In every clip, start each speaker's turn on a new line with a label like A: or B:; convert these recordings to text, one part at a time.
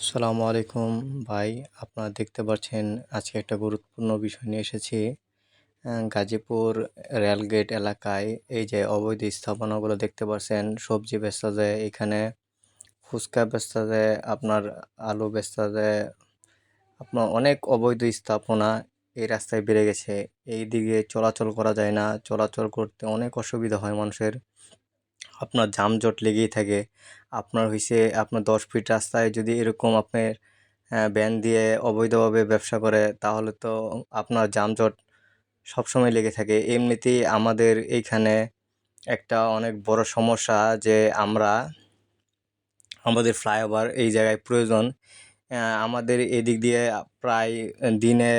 A: আসসালামু আলাইকুম ভাই, আপনারা দেখতে পাচ্ছেন আজকে একটা গুরুত্বপূর্ণ বিষয় নিয়ে এসেছি। গাজীপুর রেলগেট এলাকায় এই যে অবৈধ স্থাপনাগুলো দেখতে পাচ্ছেন সবজি বেচা যায় এখানে, ফুচকা বেচা যায়, আপনার আলু বেচা যায়, আপনার অনেক অবৈধ স্থাপনা এই রাস্তায় বেড়ে গেছে। এই দিকে চলাচল করা যায় না, চলাচল করতে অনেক অসুবিধা হয় মানুষের। আপনার যানজট লেগেই থাকে। আপনার হইছে আপনার দশ ফিট রাস্তায় যদি এরকম আপনার ভ্যান দিয়ে অবৈধভাবে ব্যবসা করে, তাহলে তো আপনার যানজট সবসময় লেগে থাকে। এমনিতেই আমাদের এইখানে একটা অনেক বড় সমস্যা যে আমরা, আমাদের ফ্লাইওভার এই জায়গায় প্রয়োজন। আমাদের এদিক দিয়ে প্রায় দিনে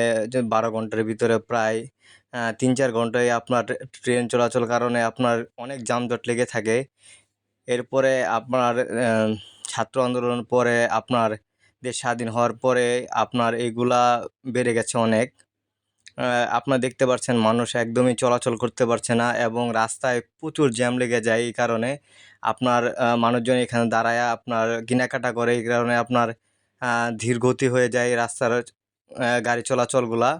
A: বারো ঘণ্টার ভিতরে প্রায় তিন চার ঘন্টায় আপনার ট্রেন চলাচল কারণে আপনার অনেক যানজট লেগে থাকে। এরপরে আপনার ছাত্র আন্দোলন পরে আপনার দেশ স্বাধীন হওয়ার পরে আপনার এইগুলা বেড়ে গেছে অনেক। আপনার দেখতে পাচ্ছেন মানুষ একদমই চলাচল করতে পারছে না এবং রাস্তায় প্রচুর জ্যাম লেগে যায় এই কারণে আপনার মানুষজন এখানে দাঁড়ায় আপনার কেনাকাটা করে এই কারণে আপনার ধীর গতি হয়ে যায় রাস্তার গাড়ি চলাচলগুলা।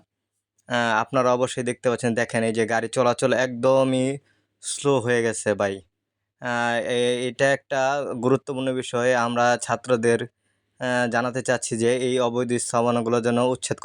A: আপনারা অবশ্যই দেখতে পাচ্ছেন, দেখেন এই যে গাড়ি চলাচল একদমই স্লো হয়ে গেছে ভাই। এটা একটা গুরুত্বপূর্ণ বিষয়। আমরা ছাত্রদের জানাতে চাচ্ছি যে এই অবৈধ স্থাপনাগুলো যেন উচ্ছেদ